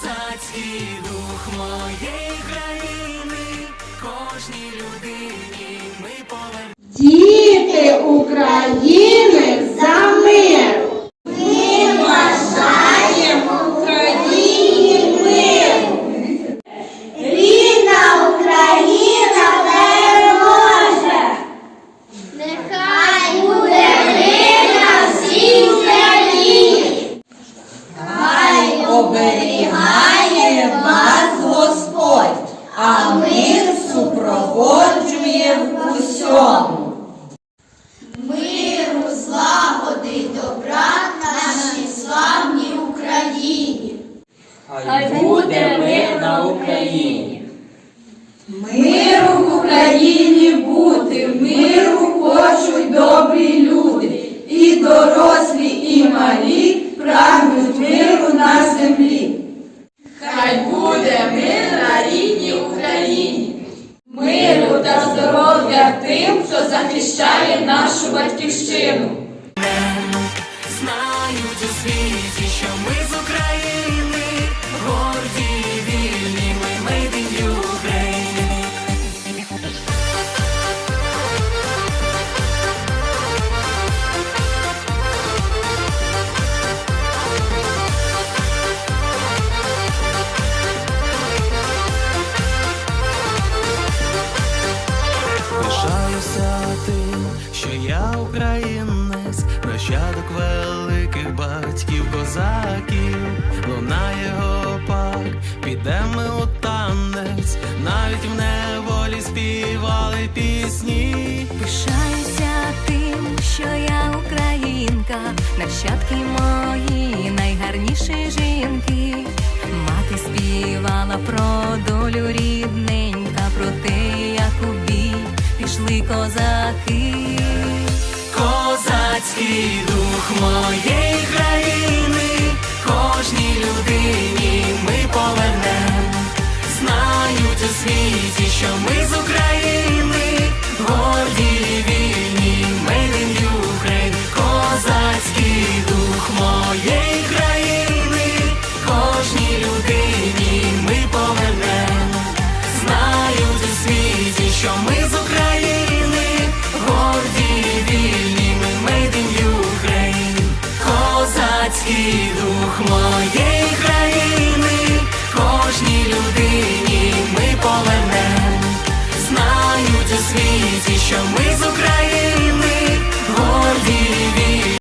Козацький дух моєї країни, кожній людині ми повернемо. Діти України Хай буде мир на Україні. Миру в Україні бути, миру хочуть добрі люди, і дорослі, і малі прагнуть миру на землі. Хай буде мир на рідній Україні, миру та здоров'я тим, хто захищає нашу батьківщину. Знають у світі, що ми я українець, нащадок великих батьків козаків, лунає гопак, підемо ми у танець, навіть в неволі співали пісні. Пишаюся тим, що я українка, нащадки мої найгарніші жінки. Мати співала про долю рідненька, про те, як у бій пішли козаки. Козацький дух моєї країни, кожній людині ми повернем. Знають у світі, що ми з України, Козацький дух моєї країни, кожній людині ми повернем. Знають у світі, що ми з України,